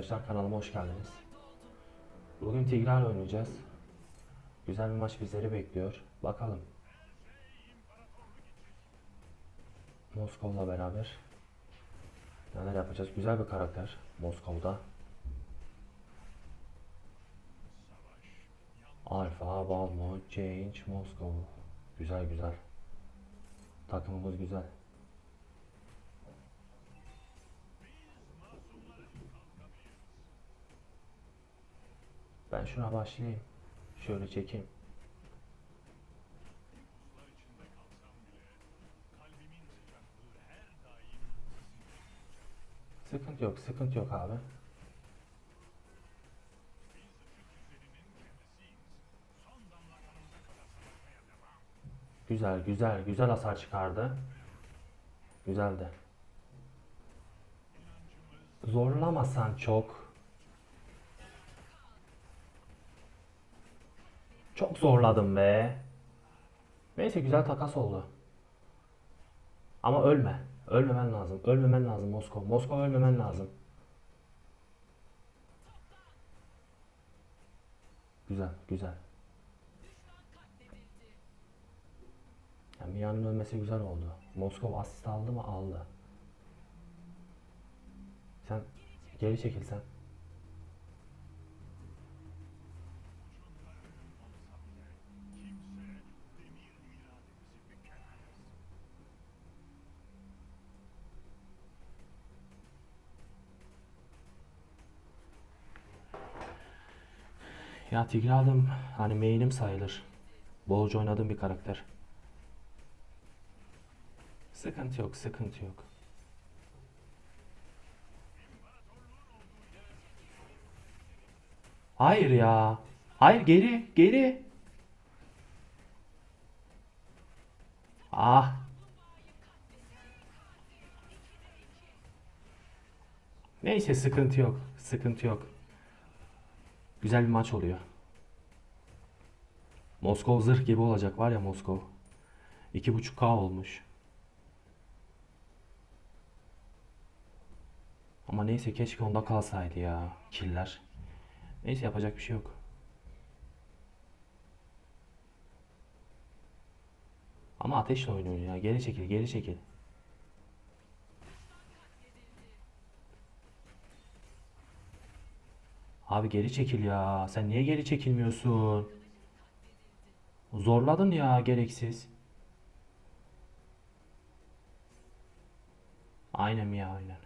arkadaşlar kanalıma hoş geldiniz. Bugün Tigreal oynayacağız. Güzel bir maç bizleri bekliyor. Bakalım. Moskov'la beraber neler yapacağız? Güzel bir karakter Moskov'da. Alfa, Balmo, Change, Moskov. Güzel güzel. Takımımız güzel. Ben şuna başlayayım. Şöyle çekeyim. Sıkıntı yok, sıkıntı yok abi. Güzel, güzel, güzel hasar çıkardı. Güzeldi. Zorlamasan çok. Çok zorladım be. Neyse güzel takas oldu. Ama ölme. Ölmemen lazım. Ölmemen lazım Moskova. Moskova ölmemen lazım. Güzel, güzel. Yani Mia'nın ölmesi güzel oldu. Moskova asist aldı mı? Aldı. Sen geri çekilsen. Ya Tigre aldım. Hani main'im sayılır. Bolca oynadığım bir karakter. Sıkıntı yok, sıkıntı yok. Hayır ya. Hayır geri, geri. Ah. Neyse sıkıntı yok. Sıkıntı yok. Güzel bir maç oluyor. Moskov zırh gibi olacak var ya Moskov. 2.5K olmuş. Ama neyse keşke onda kalsaydı ya. Killer. Neyse yapacak bir şey yok. Ama ateşle oynuyor ya. Geri çekil, geri çekil. Abi geri çekil ya. Sen niye geri çekilmiyorsun? Zorladın ya gereksiz. Aynen ya aynen.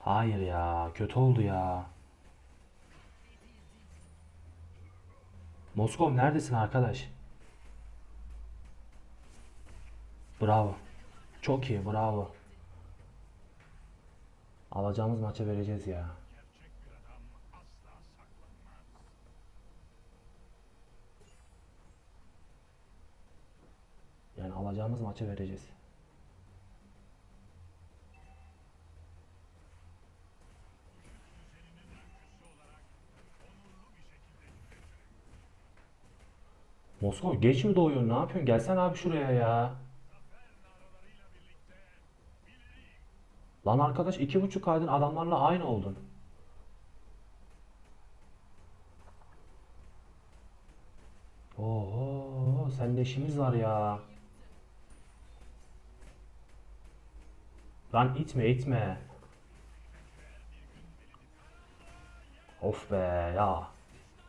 Hayır ya, kötü oldu ya. Moskov neredesin arkadaş? Bravo. Çok iyi, bravo. Alacağımız maça vereceğiz ya. Yani alacağımız maça vereceğiz. Moskova geç mi doğuyor? Ne yapıyorsun? Gelsen abi şuraya ya. Lan arkadaş iki buçuk aydın adamlarla aynı oldun. Oo, sende işimiz var ya. Lan itme itme. Of be ya.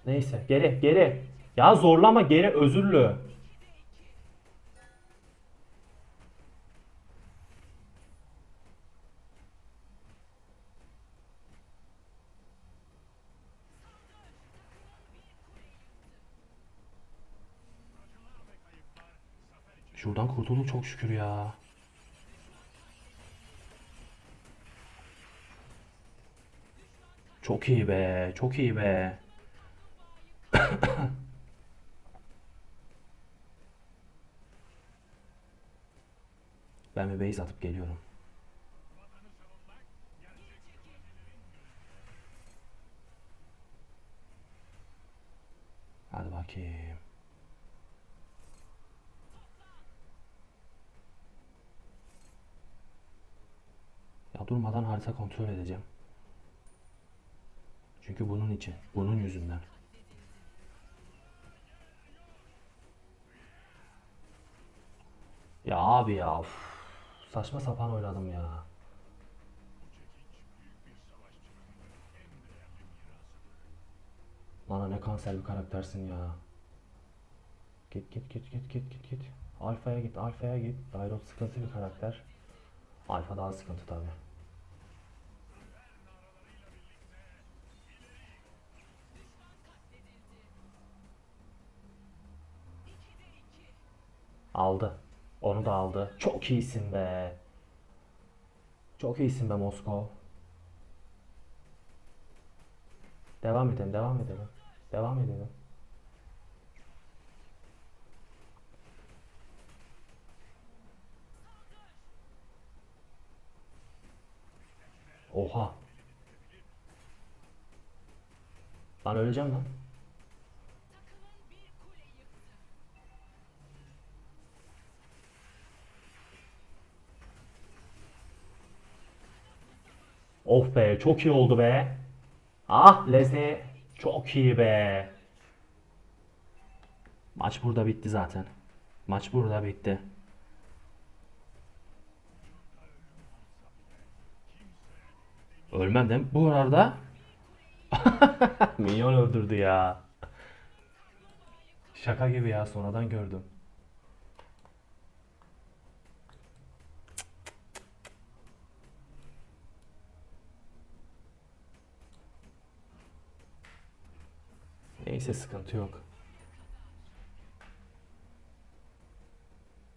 Neyse geri geri. Ya zorlama geri özürlü. Şuradan kurtulduk çok şükür ya. Çok iyi be, çok iyi be. Ben bir base atıp geliyorum. bakayım. Ya durmadan harita kontrol edeceğim. Çünkü bunun için, bunun yüzünden. Ya abi ya uf. Saçma sapan oynadım ya. Bana ne kanser bir karaktersin ya. Git git git git git git git. Alfa'ya git, Alfa'ya git. Dairot sıkıntı bir karakter. Alfa daha sıkıntı tabi. Aldı. Onu da aldı. Çok iyisin be. Çok iyisin be Moskov. Devam edelim, devam edelim. Devam edelim. Oha. Lan öleceğim lan. Of be çok iyi oldu be. Ah Leslie çok iyi be. Maç burada bitti zaten. Maç burada bitti. Ölmem değil mi? Bu arada Minyon öldürdü ya. Şaka gibi ya sonradan gördüm. Neyse sıkıntı yok.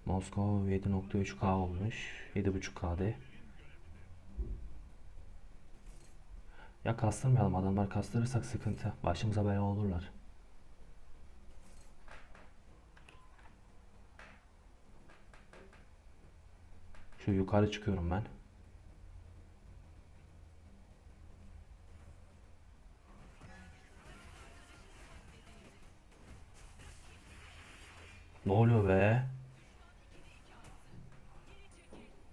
Moskova 7.3K olmuş. 7.5K'de. Ya kastırmayalım adamlar kastırırsak sıkıntı. Başımıza bela olurlar. Şu yukarı çıkıyorum ben. Oluyor be?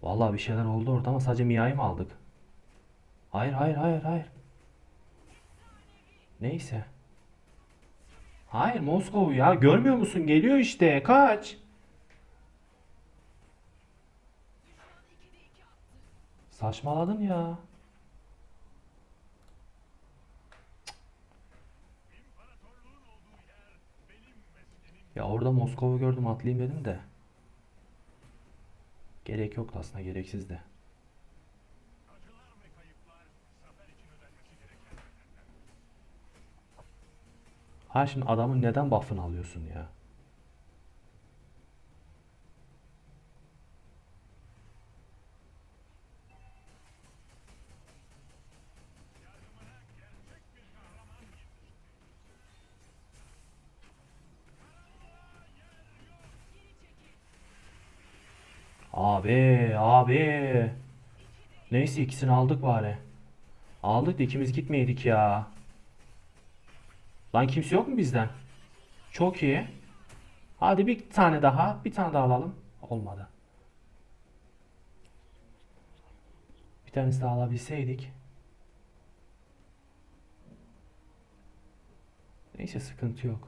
Vallahi bir şeyler oldu orada ama sadece Mia'yı mı aldık? Hayır hayır hayır hayır. Neyse. Hayır Moskova ya görmüyor musun? Geliyor işte. Kaç. Saçmaladın ya. Ya orada Moskova gördüm atlayayım dedim de. Gerek yoktu aslında gereksizdi. Ha şimdi adamın neden buff'ını alıyorsun ya? Abi. Neyse ikisini aldık bari. Aldık da ikimiz gitmeydik ya. Lan kimse yok mu bizden? Çok iyi. Hadi bir tane daha. Bir tane daha alalım. Olmadı. Bir tanesi daha alabilseydik. Neyse sıkıntı yok.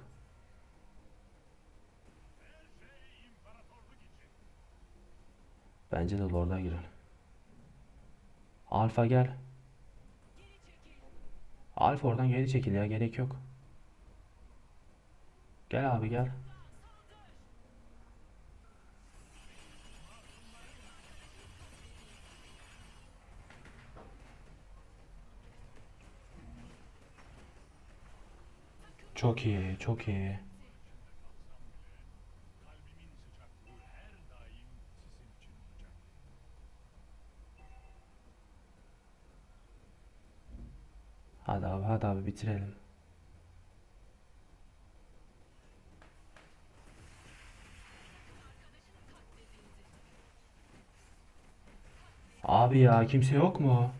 Bence de Lord'a giren. Alfa gel. Alfa oradan geri çekil ya gerek yok. Gel abi gel. Çok iyi, çok iyi. Hadi abi hadi abi bitirelim. Abi ya kimse yok mu?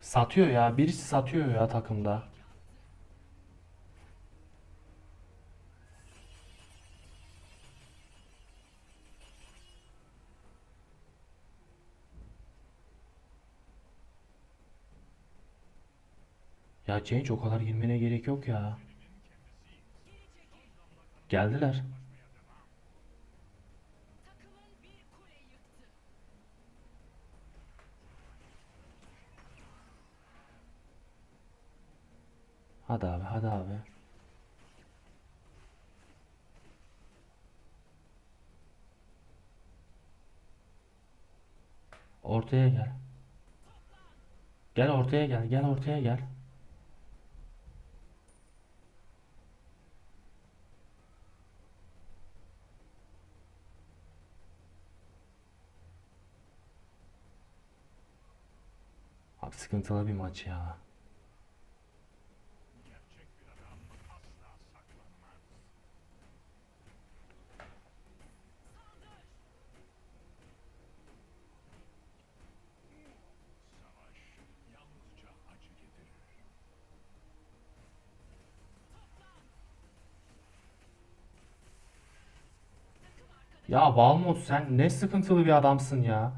Satıyor ya. Birisi satıyor ya takımda. Ya Cenk o kadar girmene gerek yok ya. Geldiler. Hadi abi, hadi abi. Ortaya gel. Gel ortaya gel, gel ortaya gel. Abi sıkıntılı bir maç ya. Ya Balmut sen ne sıkıntılı bir adamsın ya.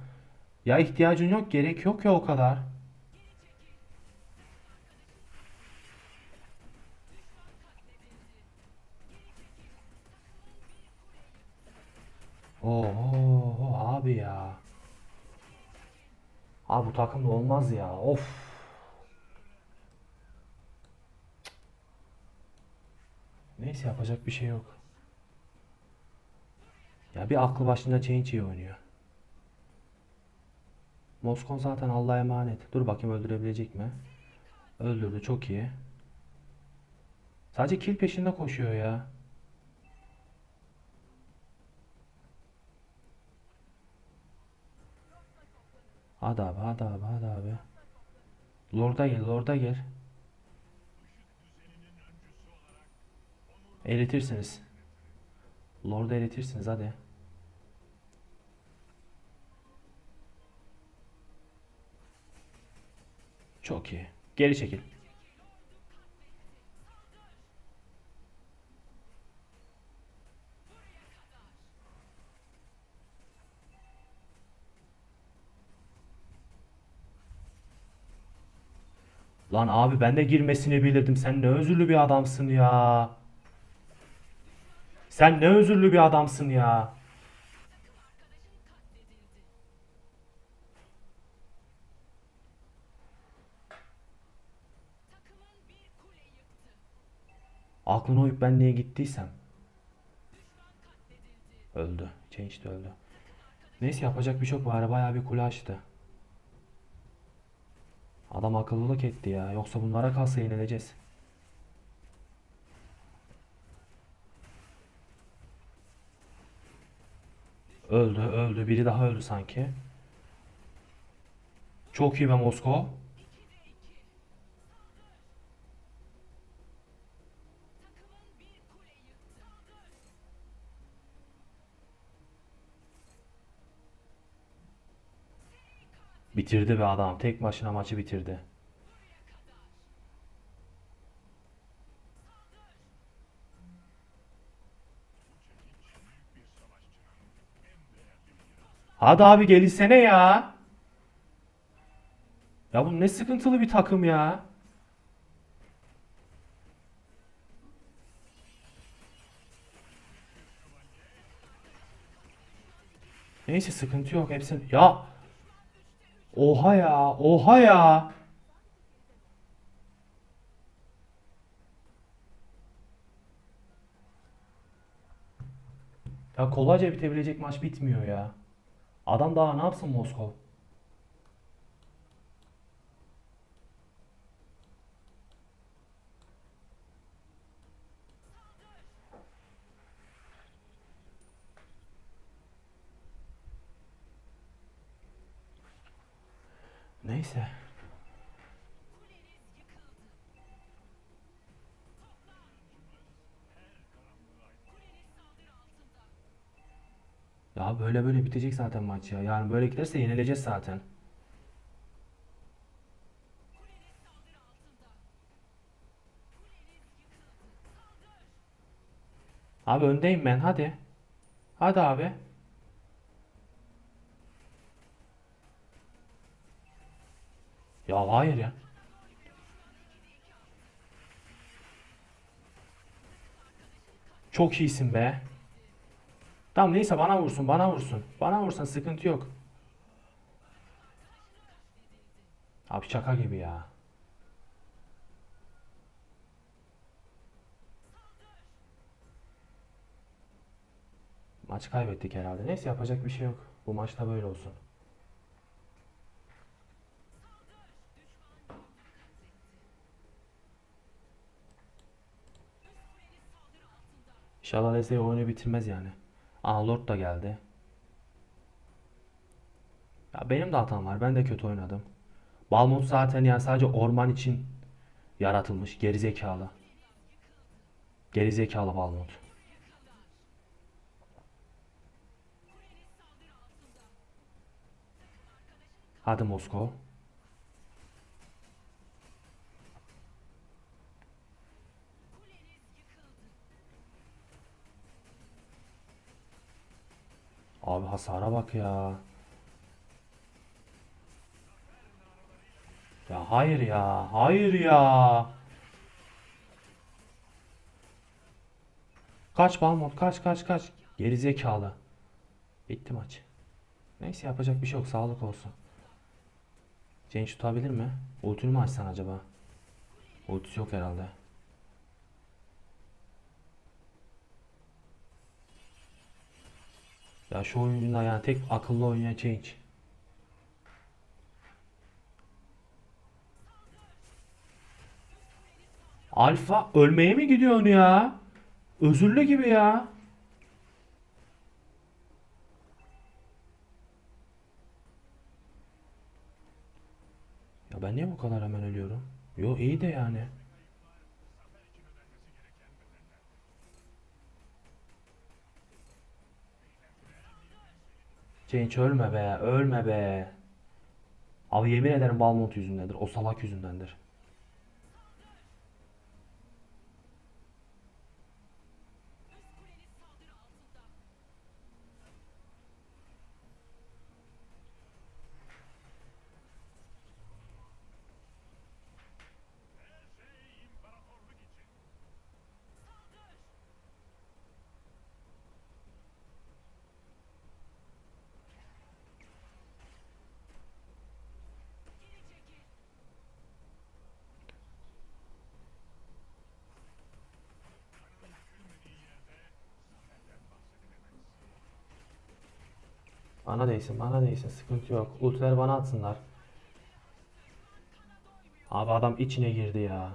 Ya ihtiyacın yok, gerek yok ya o kadar. Oo abi ya. Abi bu takımda olmaz ya. Of. Neyse yapacak bir şey yok. Ya bir aklı başında Change iyi oynuyor. Moskon zaten Allah'a emanet. Dur bakayım öldürebilecek mi? Öldürdü çok iyi. Sadece kill peşinde koşuyor ya. Hadi abi hadi abi hadi abi. Lord'a gel Lord'a gel. Eritirsiniz. Lord'u eritirsiniz hadi. Çok iyi. Geri çekil. Lan abi ben de girmesini bilirdim. Sen ne özürlü bir adamsın ya. Sen ne özürlü bir adamsın ya. Aklına uyup ben niye gittiysem. Öldü. Change öldü. Neyse yapacak bir şey yok bari bayağı bir kule açtı. Adam akıllılık etti ya. Yoksa bunlara kalsa yenileceğiz. Öldü, öldü. Biri daha öldü sanki. Çok iyi be Moskova. Bitirdi be adam. Tek başına maçı bitirdi. Hadi abi gelişsene ya. Ya bu ne sıkıntılı bir takım ya. Neyse sıkıntı yok hepsi. Ya Oha ya, oha ya. Ya kolayca bitebilecek maç bitmiyor ya. Adam daha ne yapsın Moskov? Neyse. Ya böyle böyle bitecek zaten maç ya. Yani böyle giderse yenileceğiz zaten. Abi öndeyim ben hadi. Hadi abi. Ya hayır ya. Çok iyisin be. Tamam neyse bana vursun bana vursun. Bana vursun sıkıntı yok. Abi şaka gibi ya. Maç kaybettik herhalde. Neyse yapacak bir şey yok. Bu maçta böyle olsun. İnşallah Leslie oyunu bitirmez yani. Aa da geldi. Ya benim de hatam var. Ben de kötü oynadım. Balmont zaten yani sadece orman için yaratılmış. Gerizekalı. Gerizekalı Balmont. Hadi Moskova. Abi hasara bak ya. Ya hayır ya. Hayır ya. Kaç Balmont kaç kaç kaç. Gerizekalı. Bitti maç. Neyse yapacak bir şey yok. Sağlık olsun. Cenk tutabilir mi? Ultini mi açsan acaba? Ultisi yok herhalde. Ya şu oyunda yani tek akıllı oynayan Change. Alfa ölmeye mi gidiyorsun ya? Özürlü gibi ya. Ya ben niye bu kadar hemen ölüyorum? Yo iyi de yani. Cenk ölme be, ölme be. Abi yemin ederim Balmont yüzündendir. O salak yüzündendir. Bana değsin, bana değsin. Sıkıntı yok. Ultiler bana atsınlar. Abi adam içine girdi ya.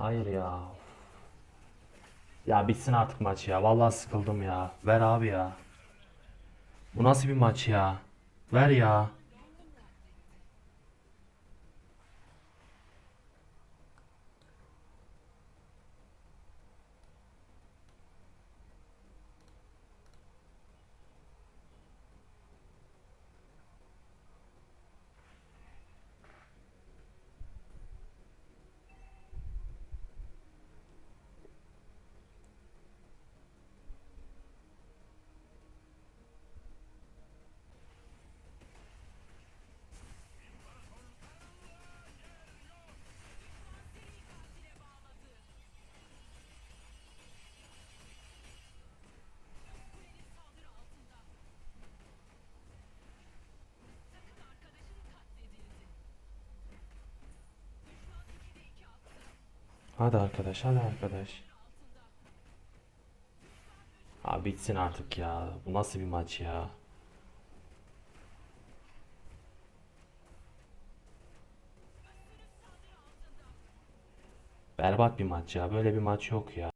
Hayır ya. Ya bitsin artık maç ya. Vallahi sıkıldım ya. Ver abi ya. Bu nasıl bir maç ya? Ver ya. Hadi arkadaş, hadi arkadaş. Abi bitsin artık ya. Bu nasıl bir maç ya? Berbat bir maç ya. Böyle bir maç yok ya.